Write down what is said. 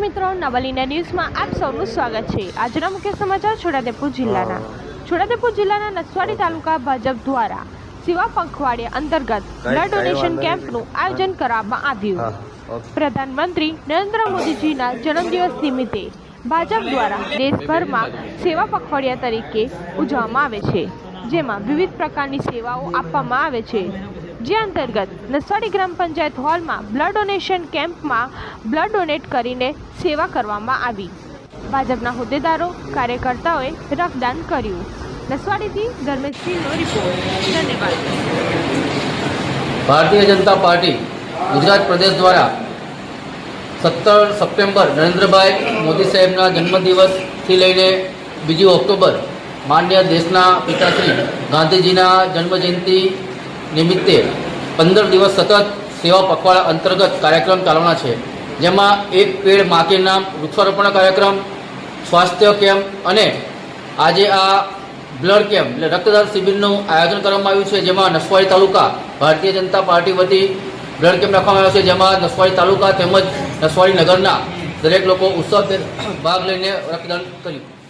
મિત્રો નવલીના ન્યૂઝમાં આપ સૌનું સ્વાગત છે. આજના મુખ્ય સમાચાર છોટાદેપુર જિલ્લાના. છોટાદેપુર જિલ્લાના નસવાડી તાલુકા ભાજપ દ્વારા સેવા પંખવાડિયા અંતર્ગત બ્લડ ડોનેશન કેમ્પનું આયોજન કરવામાં આવ્યું. પ્રધાનમંત્રી નરેન્દ્ર મોદીજીના જન્મદિવસ નિમિત્તે ભાજપ દ્વારા દેશભરમાં સેવા પખવાડિયા તરીકે ઉજવવામાં આવે છે જેમાં વિવિધ પ્રકારની સેવાઓ આપવામાં આવે છે. જે અંતર્ગત નસવાડી ગ્રામ પંચાયત હોલમાં બ્લડ ડોનેશન કેમ્પમાં બ્લડ ડોનેટ કરીને સેવા કરવામાં આવી. ભાજપના હોદ્દેદારો કાર્યકર્તાઓએ રક્તદાન કર્યું. નસવાડીથી ધર્મેશસિંહનો રિપોર્ટ ધન્યવાદ. ભારતીય જનતા પાર્ટી ગુજરાત પ્રદેશ દ્વારા સત્તર સપ્ટેમ્બર નરેન્દ્રભાઈ મોદી સાહેબના જન્મદિવસથી લઈને બીજી ઓક્ટોબર માન્ય દેશના પિતાશ્રી ગાંધીજીના જન્મજયંતિ નિમિત્તે પંદર દિવસ સતત સેવા પખવાડા અંતર્ગત કાર્યક્રમ ચાલવાના છે. જેમાં એક પેડ મા નામ વૃક્ષારોપણ કાર્યક્રમ, સ્વાસ્થ્ય કેમ્પ અને આજે આ બ્લડ કેમ્પ એટલે રક્તદાન શિબિરનું આયોજન કરવામાં આવ્યું છે. જેમાં નસવાડી તાલુકા ભારતીય જનતા પાર્ટી વતી બ્લડ કેમ્પ રાખવામાં આવ્યો છે. જેમાં નસવાડી તાલુકા તેમજ નસવાડી નગરના દરેક લોકો ઉત્સવ ભાગ લઈને રક્તદાન કર્યું.